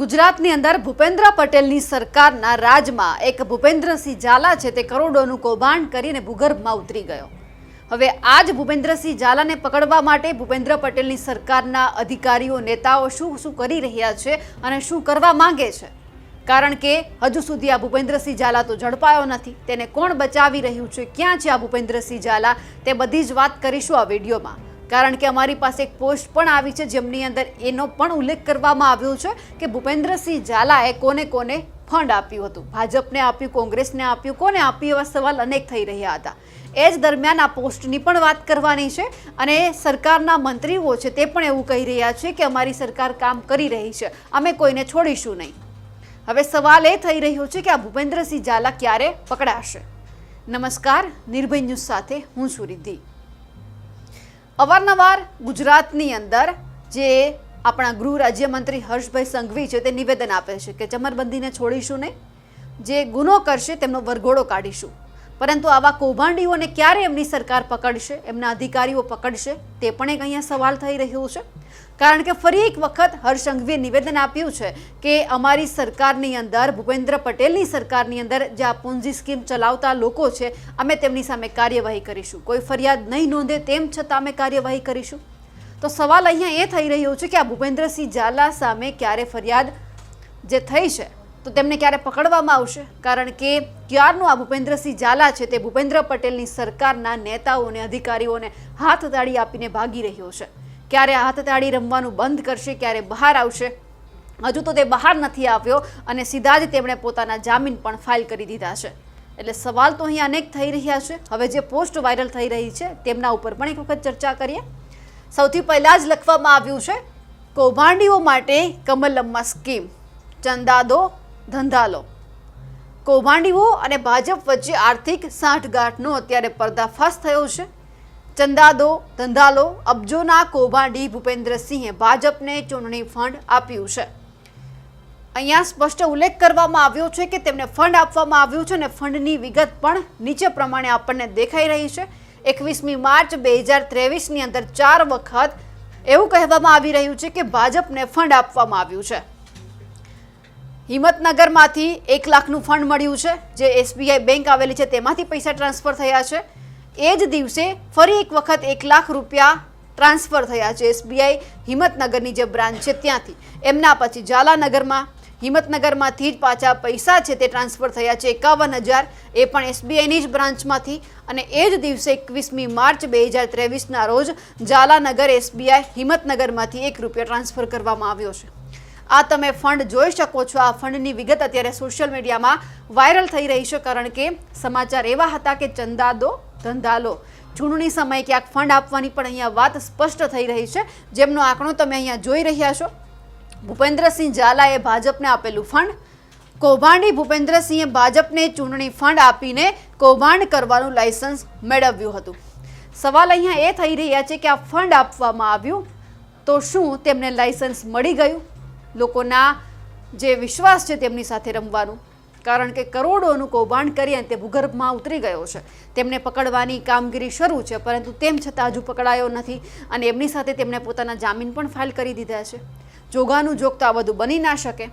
ગુજરાતની અંદર ભૂપેન્દ્ર પટેલની સરકારના રાજમાં એક ભૂપેન્દ્રસિંહ ઝાલા છે તે કરોડોનું કૌભાંડ કરીને ભૂગર્ભમાં ઉતરી ગયો. હવે આ જ ભૂપેન્દ્રસિંહ ઝાલાને પકડવા માટે ભૂપેન્દ્ર પટેલની સરકારના અધિકારીઓ, નેતાઓ શું શું કરી રહ્યા છે અને શું કરવા માંગે છે? કારણ કે હજુ સુધી આ ભૂપેન્દ્રસિંહ ઝાલા તો ઝડપાયો નથી. તેને કોણ બચાવી રહ્યું છે? ક્યાં છે આ ભૂપેન્દ્રસિંહ ઝાલા? તે બધી જ વાત કરીશું આ વિડીયોમાં. કારણ કે અમારી પાસે એક પોસ્ટ પણ આવી છે જેમની અંદર એનો પણ ઉલ્લેખ કરવામાં આવ્યો છે કે ભૂપેન્દ્રસિંહ ઝાલાએ કોને કોને ફંડ આપ્યું હતું. ભાજપને આપ્યું, કોંગ્રેસને આપ્યું, કોને આપ્યું એવા સવાલ અનેક થઈ રહ્યા હતા. એ જ દરમિયાન આ પોસ્ટની પણ વાત કરવાની છે અને સરકારના મંત્રીઓ છે તે પણ એવું કહી રહ્યા છે કે અમારી સરકાર કામ કરી રહી છે. અમે કોઈને છોડીશું નહીં. હવે સવાલ એ થઈ રહ્યો છે કે આ ભૂપેન્દ્રસિંહ ઝાલા ક્યારે પકડાશે? નમસ્કાર, નિર્ભય ન્યૂઝ સાથે હું છું રિદ્ધિ. અવારનવાર ગુજરાતની અંદર જે આપણા ગૃહ રાજ્યમંત્રી હર્ષભાઈ સંઘવી છે તે નિવેદન આપે છે કે ચમરબંધીને છોડીશું નહીં. જે ગુનો કરશે તેમનો વરઘોડો કાઢીશું. પરંતુ આવા કૌભાંડીઓને ક્યારે એમની સરકાર પકડશે, એમના અધિકારીઓ પકડશે, તે પણ એક અહીંયા સવાલ થઈ રહ્યો છે. કારણ કે ફરી એક વખત હર્ષ નિવેદન આપ્યું છે કે અમારી સરકારની અંદર, ભૂપેન્દ્ર પટેલની સરકારની અંદર જે આ પૂંજી સ્કીમ ચલાવતા લોકો છે, અમે તેમની સામે કાર્યવાહી કરીશું. કોઈ ફરિયાદ નહીં નોંધે તેમ છતાં અમે કાર્યવાહી કરીશું. તો સવાલ અહીંયા એ થઈ રહ્યો છે કે આ ભૂપેન્દ્રસિંહ ઝાલા સામે ક્યારે ફરિયાદ જે થઈ છે, તો તેમને ક્યારે પકડવામાં આવશે? કારણ કે ક્યારનું આ ભૂપેન્દ્રસિંહ ઝાલા છે તે ભૂપેન્દ્ર પટેલની સરકારના નેતાઓને અધિકારીઓને હાથ તાળી આપીને ભાગી રહ્યો છે. ક્યારે હાથ તાળી રમવાનું બંધ કરશે, ક્યારે બહાર આવશે, હજુ તો તે બહાર નથી આવ્યો અને સીધા જ તેમણે પોતાના જામીન પણ ફાઇલ કરી દીધા છે. એટલે સવાલ તો અહીં અનેક થઈ રહ્યા છે. હવે જે પોસ્ટ વાયરલ થઈ રહી છે, તેમના ઉપર પણ એક વખત ચર્ચા કરીએ. સૌથી પહેલાં જ લખવામાં આવ્યું છે, કૌભાંડીઓ માટે કમલમ્મા સ્કીમ ચંદા દો ધંધા લો કૌભાંડીઓ અને ભાજપ વચ્ચે આર્થિક સાંઠગાંઠનો અત્યારે પર્દાફાશ થયો છે. ચંદા ધંધાલો ધંધા અબજોના કૌભાંડી ભૂપેન્દ્રસિંહે ભાજપને ચૂંટણી ફંડ આપ્યું છે. અહીંયા સ્પષ્ટ ઉલ્લેખ કરવામાં આવ્યો છે કે તેમને ફંડ આપવામાં આવ્યું છે અને ફંડની વિગત પણ નીચે પ્રમાણે આપણને દેખાઈ રહી છે. એકવીસમી માર્ચ બે હજાર ત્રેવીસની અંદર ચાર વખત એવું કહેવામાં આવી રહ્યું છે કે ભાજપને ફંડ આપવામાં આવ્યું છે. હિંમતનગરમાંથી એક લાખનું ફંડ મળ્યું છે. જે એસબીઆઈ બેંક આવેલી છે, તેમાંથી પૈસા ટ્રાન્સફર થયા છે. એ જ દિવસે ફરી એક વખત એક લાખ રૂપિયા ટ્રાન્સફર થયા છે. એસબીઆઈ હિંમતનગરની જે બ્રાન્ચ છે ત્યાંથી. એમના પછી ઝાલાનગરમાં, હિંમતનગરમાંથી જ પાછા પૈસા છે તે ટ્રાન્સફર થયા છે. એકાવન હજાર એ પણ એસબીઆઈની જ બ્રાન્ચમાંથી. અને એ જ દિવસે એકવીસમી માર્ચ બે હજાર ત્રેવીસના રોજ ઝાલાનગર એસબીઆઈ હિંમતનગરમાંથી એક રૂપિયા ટ્રાન્સફર કરવામાં આવ્યો છે. આ તમે ફંડ જોઈ શકો છો. આ ફંડની વિગત અત્યારે સોશિયલ મીડિયામાં વાયરલ થઈ રહી છે. કારણ કે સમાચાર એવા હતા કે ચંદા દો ધંધા લો ચૂંટણી સમયે ક્યાંક ફંડ આપવાની પણ અહીંયા વાત સ્પષ્ટ થઈ રહી છે. જેમનો આંકડો તમે અહીંયા જોઈ રહ્યા છો. ભૂપેન્દ્રસિંહ ઝાલાએ ભાજપને આપેલું ફંડ. કૌભાંડી ભૂપેન્દ્રસિંહે ભાજપને ચૂંટણી ફંડ આપીને કૌભાંડ કરવાનું લાયસન્સ મેળવ્યું હતું. સવાલ અહીંયા એ થઈ રહ્યા છે કે આ ફંડ આપવામાં આવ્યું તો શું તેમને લાયસન્સ મળી ગયું? લોકોના જે વિશ્વાસ છે તેમની સાથે રમવાનું. કારણ કે કરોડોનું કૌભાંડ કરી અને તે ભૂગર્ભમાં ઉતરી ગયો છે. તેમને પકડવાની કામગીરી શરૂ છે, પરંતુ તેમ છતાં હજુ પકડાયો નથી અને એમની સાથે તેમણે પોતાના જામીન પણ ફાઇલ કરી દીધા છે. જોગાનું જોગતા આ બધું બની ના શકે.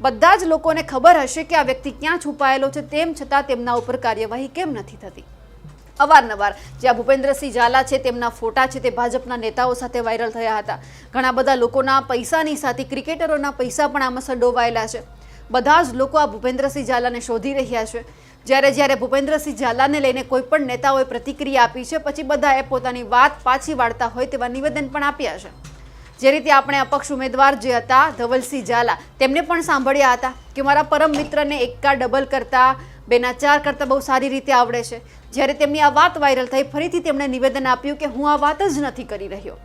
બધા જ લોકોને ખબર હશે કે આ વ્યક્તિ ક્યાં છુપાયેલો છે, તેમ છતાં તેમના ઉપર કાર્યવાહી કેમ નથી થતી. અવારનવાર. જ્યાં ભૂપેન્દ્રસિંહ ઝાલા છે, તેમના ફોટા છે તે ભાજપના નેતાઓ સાથે વાયરલ થયા હતા. ઘણા બધા લોકોના પૈસાની સાથે, ક્રિકેટરોના પૈસા પણ આમાં સંડોવાયેલા છે. બધા જ લોકો આ ભૂપેન્દ્રસિંહ ઝાલાને શોધી રહ્યા છે. જ્યારે જ્યારે ભૂપેન્દ્રસિંહ ઝાલાને લઈને કોઈ પણ નેતાઓએ પ્રતિક્રિયા આપી છે, પછી બધાએ પોતાની વાત પાછી વાળતા હોય તેવા નિવેદન પણ આપ્યા છે. જે રીતે આપણે અપક્ષ ઉમેદવાર જે હતા, ધવલસિંહ ઝાલા, તેમને પણ સાંભળ્યા હતા કે મારા પરમ મિત્રને એકા ડબલ કરતા બેના ચાર કરતાં બહુ સારી રીતે આવડે છે. જ્યારે તેમની આ વાત વાયરલ થઈ, ફરીથી તેમણે નિવેદન આપ્યું કે હું આ વાત જ નથી કરી રહ્યો.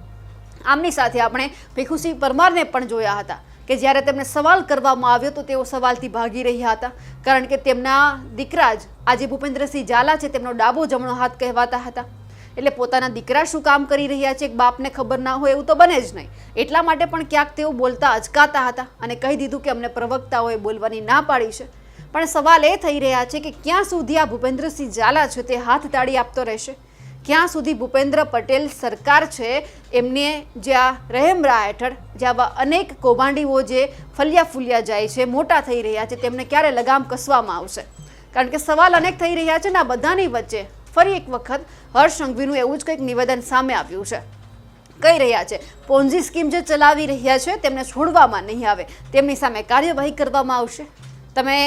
આમની સાથે આપણે ભીખુસિંહ પરમારને પણ જોયા હતા કે જ્યારે તેમને સવાલ કરવામાં આવ્યો તો તેઓ સવાલથી ભાગી રહ્યા હતા. કારણ કે તેમના દીકરા જ આજે ભૂપેન્દ્રસિંહ ઝાલા છે, તેમનો ડાબો જમણો હાથ કહેવાતા હતા. એટલે પોતાના દીકરા શું કામ કરી રહ્યા છે, એક બાપને ખબર ના હોય એવું તો બને જ નહીં. એટલા માટે પણ ક્યાંક તેઓ બોલતા અચકાતા હતા અને કહી દીધું કે અમને પ્રવક્તાઓએ બોલવાની ના પાડી છે. પણ સવાલ એ થઈ રહ્યા છે કે ક્યાં સુધી આ ભૂપેન્દ્રસિંહ ઝાલા છે તે હાથ તાળી આપતો રહેશે? ક્યાં સુધી ભૂપેન્દ્ર પટેલ સરકાર છે એમને જ્યાં રહેમરા હેઠળ, જે આવા અનેક કૌભાંડીઓ જે ફલિયા ફૂલ્યા જાય છે, મોટા થઈ રહ્યા છે, તેમને ક્યારે લગામ કસવામાં આવશે? કારણ કે સવાલ અનેક થઈ રહ્યા છે ને આ બધાની વચ્ચે ફરી એક વખત હર્ષ સંઘવીનું એવું જ કંઈક નિવેદન સામે આવ્યું છે. કહી રહ્યા છે પોન્ઝી સ્કીમ જે ચલાવી રહ્યા છે તેમને છોડવામાં નહીં આવે, તેમની સામે કાર્યવાહી કરવામાં આવશે. તમે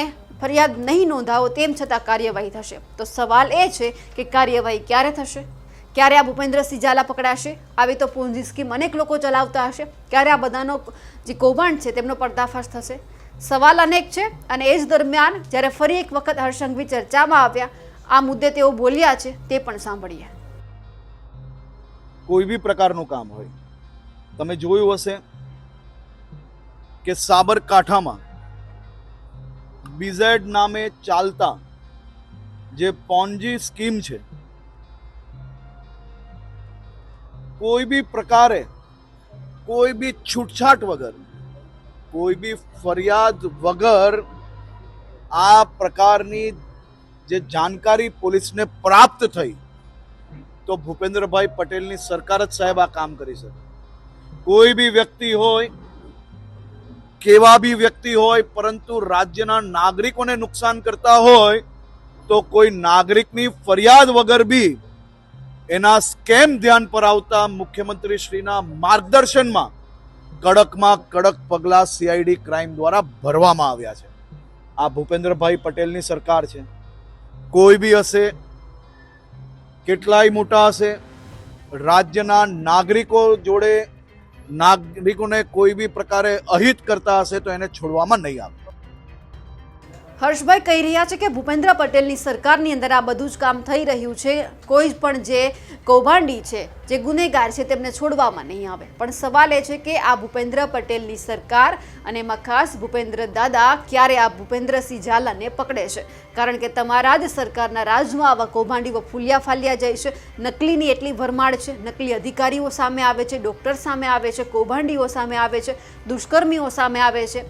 ફરિયાદ નહીં નોંધાવો તેમ છતાં કાર્યવાહી થશે. તો સવાલ એ છે કે કાર્યવાહી ક્યારે થશે? ક્યારે આ ભૂપેન્દ્રસિંહ ઝાલા પકડાશે? આવી તો પૂંજી સ્કીમ અનેક લોકો ચલાવતા હશે. ક્યારે આ બધાનો જે કૌભાંડ છે તેમનો પર્દાફાશ થશે? સવાલ અનેક છે અને એ જ દરમિયાન જ્યારે ફરી એક વખત હર્ષંઘવી ચર્ચામાં આવ્યા, આ મુદ્દે તેઓ બોલ્યા છે તે પણ સાંભળીએ. કોઈ બી પ્રકારનું કામ હોય, તમે જોયું હશે કે સાબરકાંઠામાં બીઝેડ નામે ચાલતા જે પોન્જી સ્કીમ છે, કોઈ બી પ્રકારે, કોઈ બી છૂટછાટ વગર, કોઈ બી ફરિયાદ વગર આ પ્રકારની જે જાણકારી પોલીસને પ્રાપ્ત થઈ, તો ભૂપેન્દ્રભાઈ પટેલની સરકાર જ સાહેબ આ કામ કરી શકે. કોઈ બી વ્યક્તિ હોય કેવા બી વ્યક્તિ હોય, પરંતુ રાજ્યના નાગરિકોને નુકસાન કરતા હોય, તો કોઈ નાગરિકની ફરિયાદ વગર બી એના સ્કેમ ધ્યાન પર આવતા મુખ્યમંત્રી શ્રીના માર્ગદર્શનમાં કડકમાં કડક પગલાં સીઆઈડી ક્રાઇમ દ્વારા ભરવામાં આવ્યા છે. આ ભૂપેન્દ્રભાઈ પટેલની સરકાર છે. કોઈ બી હશે, કેટલાય મોટા હશે, રાજ્યના નાગરિકો જોડે નાગરિકોને કોઈ બી પ્રકારે અહિત કરતા હશે તો એને છોડવામાં નહીં આવે. હર્ષભાઈ કહી રહ્યા છે કે ભૂપેન્દ્ર પટેલની સરકારની અંદર આ બધું જ કામ થઈ રહ્યું છે. કોઈ પણ જે કૌભાંડી છે, જે ગુનેગાર છે, તેમને છોડવામાં નહીં આવે. પણ સવાલ એ છે કે આ ભૂપેન્દ્ર પટેલની સરકાર અને એમાં ખાસ ભૂપેન્દ્ર દાદા ક્યારે આ ભૂપેન્દ્રસિંહ ઝાલાને પકડે છે? કારણ કે તમારા જ સરકારના રાજમાં આવા કૌભાંડીઓ ફૂલ્યા ફાલ્યા જાય છે. નકલીની એટલી ભરમાડ છે. નકલી અધિકારીઓ સામે આવે છે, ડૉક્ટર સામે આવે છે, કૌભાંડીઓ સામે આવે છે, દુષ્કર્મીઓ સામે આવે છે.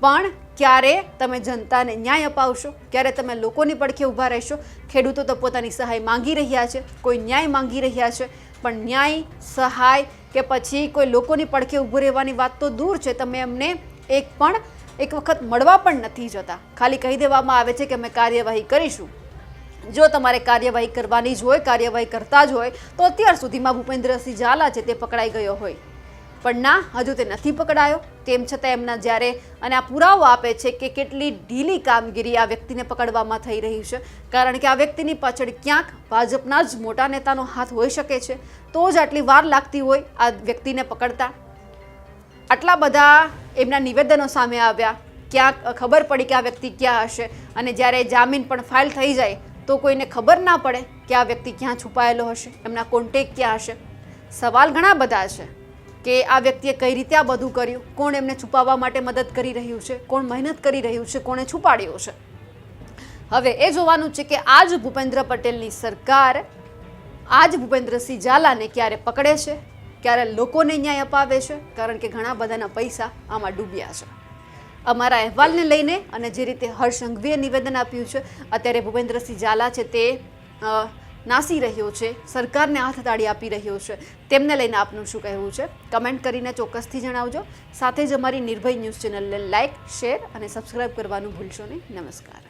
પણ ક્યારે તમે જનતાને ન્યાય અપાવશો? ક્યારે તમે લોકોની પડખે ઊભા રહેશો? ખેડૂતો તો પોતાની સહાય માંગી રહ્યા છે, કોઈ ન્યાય માંગી રહ્યા છે, પણ ન્યાય, સહાય કે પછી કોઈ લોકોની પડખે ઊભું રહેવાની વાત તો દૂર છે, તમે એમને એક પણ, એક વખત મળવા પણ નથી જતા. ખાલી કહી દેવામાં આવે છે કે અમે કાર્યવાહી કરીશું. જો તમારે કાર્યવાહી કરવાની જ હોય, કાર્યવાહી કરતા જ હોય, તો અત્યાર સુધીમાં ભૂપેન્દ્રસિંહ ઝાલા છે તે પકડાઈ ગયો હોય. પણ ના, હજુ તે નથી પકડાયો. તેમ છતાં એમના જ્યારે, અને આ પુરાવો આપે છે કે કેટલી ઢીલી કામગીરી આ વ્યક્તિને પકડવામાં થઈ રહી છે. કારણ કે આ વ્યક્તિની પાછળ ક્યાંક ભાજપના જ મોટા નેતાનો હાથ હોઈ શકે છે. તો જ આટલી વાર લાગતી હોય આ વ્યક્તિને પકડતા. આટલા બધા એમના નિવેદનો સામે આવ્યા. ક્યાંક ખબર પડી કે આ વ્યક્તિ ક્યાં હશે. અને જ્યારે જામીન પણ ફાઇલ થઈ જાય, તો કોઈને ખબર ના પડે કે આ વ્યક્તિ ક્યાં છુપાયેલો હશે, એમના કોન્ટેક ક્યાં હશે. સવાલ ઘણા બધા છે. કે આ વ્યક્તિએ કઈ રીતે આ બધું કર્યું? કોણ એમને છુપાવવા માટે મદદ કરી રહ્યું છે? કોણ મહેનત કરી રહ્યું છે? કોણે છુપાડ્યું છે? હવે એ જોવાનું છે કે આજ ભૂપેન્દ્ર પટેલની સરકાર આજ ભૂપેન્દ્રસિંહ ઝાલાને ક્યારે પકડે છે? ક્યારે લોકોને ન્યાય અપાવે છે? કારણ કે ઘણા બધાના પૈસા આમાં ડૂબ્યા છે. અમારા અહેવાલને લઈને અને જે રીતે હર્ષ સંઘવીએ નિવેદન આપ્યું છે, અત્યારે ભૂપેન્દ્રસિંહ ઝાલા છે તે નાસી રહ્યો છે, સરકારને હાથ તાળી આપી રહ્યો છે. તેમને લઈને આપનું શું કહેવું છે? કમેન્ટ કરીને ચોક્કસથી જણાવજો. સાથે જ અમારી નિર્ભય ન્યૂઝ ચેનલને લાઇક શેર અને સબસ્ક્રાઈબ કરવાનું ભૂલશો નહીં. નમસ્કાર.